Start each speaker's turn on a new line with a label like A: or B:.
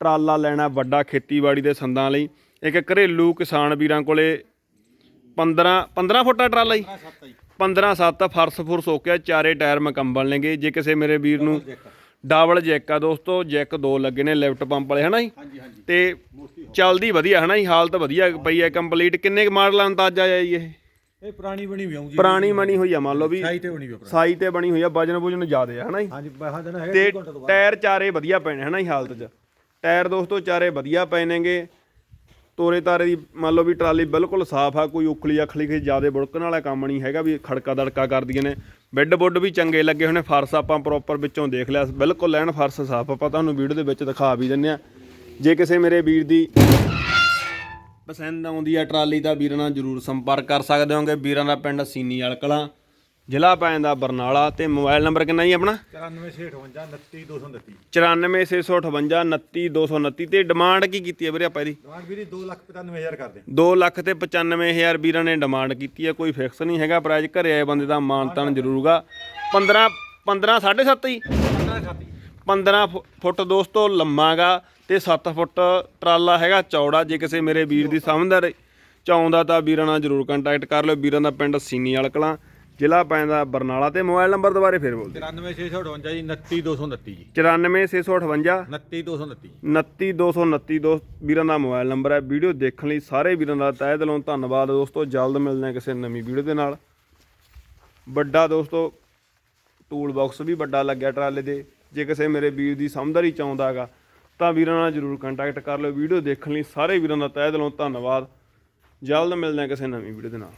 A: ਟਰਾਲਾ ਲੈਣਾ ਵੱਡਾ ਖੇਤੀਬਾੜੀ ਦੇ ਸੰਦਾਂ ਲਈ। ਇੱਕ ਘਰੇਲੂ ਕਿਸਾਨ ਵੀਰਾਂ ਕੋਲੇ 15 15 ਫੁੱਟਾ ਟਰਾਲਾ ਹੀ 15 7 ਫਰਸ ਫੁਰਸ ਹੋ ਗਿਆ ਚਾਰੇ ਟਾਇਰ ਮਕੰਬਲ ਨੇਗੇ। ਜੇ ਕਿਸੇ ਮੇਰੇ ਵੀਰ ਨੂੰ ਡਬਲ ਜੈਕ ਆ। ਦੋਸਤੋ ਜੈਕ ਦੋ ਲੱਗੇ ਨੇ ਲੈਫਟ ਪੰਪ ਵਾਲੇ ਹਨਾ ਜੀ? ਤੇ ਚੱਲਦੀ ਵਧੀਆ ਹਨਾ ਜੀ? ਹਾਲਤ ਵਧੀਆ ਪਈ ਹੈ ਕੰਪਲੀਟ। ਕਿੰਨੇ ਕੁ ਮਾਡਲ ਅੰਦਾਜ਼ਾ ਆਇਆ ਜੀ ਇਹ?
B: ਇਹ ਪੁਰਾਣੀ ਬਣੀ ਵੀ ਆਉਂ ਜੀ
A: ਪੁਰਾਣੀ ਬਣੀ ਹੋਈ ਆ ਮੰਨ ਲਓ ਵੀ
B: ਸਾਈ ਤੇ ਬਣੀ ਵੀ ਆ
A: ਸਾਈ ਤੇ ਬਣੀ ਹੋਈ ਆ ਵਜਨ ਵੁਜਨ ਜ਼ਿਆਦੇ ਆ ਹਨਾ ਜੀ?
B: ਹਾਂਜੀ ਬਾਹਾਂ ਦਾ ਹੈਗਾ
A: ਤੇ
B: 2 ਘੰਟੇ ਤੋਂ ਬਾਅਦ।
A: ਟਾਇਰ ਚਾਰੇ ਵਧੀਆ ਨੇ ਹਨਾ ਜੀ ਹਾਲਤ 'ਚ। ਟਾਇਰ ਦੋਸਤੋ ਚਾਰੇ ਵਧੀਆ ਪਏ ਨੇਗੇ। ਤੋਰੇ ਤਾਰੇ ਦੀ ਮੰਨ ਲਓ ਵੀ ਟਰਾਲੀ ਬਿਲਕੁਲ ਸਾਫ਼ ਆ, ਕੋਈ ਉਖਲੀ ਅਖਲੀ ਕੇ ਜ਼ਿਆਦਾ ਬੁੜਕਣ ਵਾਲਾ ਕੰਮ ਨਹੀਂ ਹੈਗਾ ਵੀ ਖੜਕਾ ਦੜਕਾ ਕਰਦੀਆਂ ਨੇ। ਬੈੱਡ ਬੁੱਡ ਵੀ ਚੰਗੇ ਲੱਗੇ ਹੋਣੇ ਫਰਸ਼ ਆਪਾਂ ਪ੍ਰੋਪਰ ਵਿੱਚੋਂ ਦੇਖ ਲਿਆ, ਬਿਲਕੁਲ ਲੈਣ ਫਰਸ਼ ਸਾਫ਼, ਆਪਾਂ ਤੁਹਾਨੂੰ ਵੀਡੀਓ ਦੇ ਵਿੱਚ ਦਿਖਾ ਵੀ ਦਿੰਨੇ ਆ ਜੇ ਕਿਸੇ ਮੇਰੇ ਵੀਰ ਦੀ ਪਸੰਦ ਆਉਂਦੀ ਆ ਟਰਾਲੀ ਤਾਂ ਵੀਰਾਂ ਨਾਲ ਜਰੂਰ ਸੰਪਰਕ ਕਰ ਸਕਦੇ ਹੋਗੇ। ਵੀਰਾਂ ਦਾ ਪਿੰਡ ਸੀਨੀ ਵਾਲ ਕਲਾਂ। ਜ਼ਿਲ੍ਹਾ ਪੈਂਦਾ ਬਰਨਾਲਾ ਤੇ ਮੋਬਾਈਲ ਨੰਬਰ ਕਿੰਨਾ ਜੀ ਆਪਣਾ?
B: 9658 29229
A: 94658 29229 ਤੇ ਡਿਮਾਂਡ ਕੀ ਕੀਤੀ ਹੈ ਵੀਰੇ ਆਪਾਂ ਇਹਦੀ?
B: ਦਵਾਨ ਵੀਰੇ 295000 ਕਰਦੇ
A: 2 ਲੱਖ ਤੇ 95000 ਵੀਰਾਂ ਨੇ ਡਿਮਾਂਡ ਕੀਤੀ ਹੈ ਕੋਈ ਫਿਕਸ ਨਹੀਂ ਹੈਗਾ ਪ੍ਰਾਈਸ ਘਰੇ ਆਏ ਬੰਦੇ ਦਾ ਮਾਨਤਾਨ ਜ਼ਰੂਰਗਾ 15 15 7.5 ਹੀ
B: 15 ਖਾਤੀ
A: 15 ਫੁ- ਫੁੱਟ ਦੋਸਤੋ ਲੰਮਾਗਾ ਤੇ 7 ਫੁੱਟ ਟਰਾਲਾ ਹੈਗਾ ਚੌੜਾ ਜੇ ਕਿਸੇ ਮੇਰੇ ਵੀਰ ਦੀ ਸਮਝਦਾਰ ਚਾਹੁੰਦਾ ਤਾਂ ਵੀਰਾਂ ਨਾਲ ਜਰੂਰ ਕੰਟੈਕਟ ਕਰ ਲਿਓ ਵੀਰਾਂ ਦਾ ਪਿੰਡ ਸੀਨੀ ਵਾਲ ਕਲਾਂ। ਜ਼ਿਲ੍ਹਾ ਪੈਂਦਾ ਬਰਨਾਲਾ ਤੇ ਮੋਬਾਈਲ ਨੰਬਰ ਦੁਬਾਰੇ ਫੇਰ ਬੋਲ ਦਿਓ।
B: 94658 ਜੀ 29229 ਜੀ।
A: 94658
B: 29229
A: 29229 ਦੋ ਵੀਰਾਂ ਦਾ ਮੋਬਾਈਲ ਨੰਬਰ ਹੈ। ਵੀਡੀਓ ਦੇਖਣ ਲਈ ਸਾਰੇ ਵੀਰਾਂ ਦਾ ਤਹਿ ਦਿਲੋਂ ਧੰਨਵਾਦ। ਦੋਸਤੋ ਜਲਦ ਮਿਲਦੇ ਹਾਂ ਕਿਸੇ ਨਵੀਂ ਵੀਡੀਓ ਦੇ ਨਾਲ। ਵੱਡਾ ਦੋਸਤੋ ਟੂਲ ਬਾਕਸ ਵੀ ਵੱਡਾ ਲੱਗਿਆ ਟਰਾਲੇ ਦੇ। ਜੇ ਕਿਸੇ ਮੇਰੇ ਵੀਰ ਦੀ ਸਮਝਦਾਰੀ ਹੈਗਾ ਤਾਂ ਵੀਰਾਂ ਨਾਲ ਜਰੂਰ ਕੰਟੈਕਟ ਕਰ ਲਿਓ। ਵੀਡੀਓ ਦੇਖਣ ਲਈ ਸਾਰੇ ਵੀਰਾਂ ਦਾ ਤਹਿ ਦਿਲੋਂ ਧੰਨਵਾਦ। ਜਲਦ ਮਿਲਦੇ ਹਾਂ ਕਿਸੇ ਨਵੀਂ ਵੀਡੀਓ ਦੇ ਨਾਲ।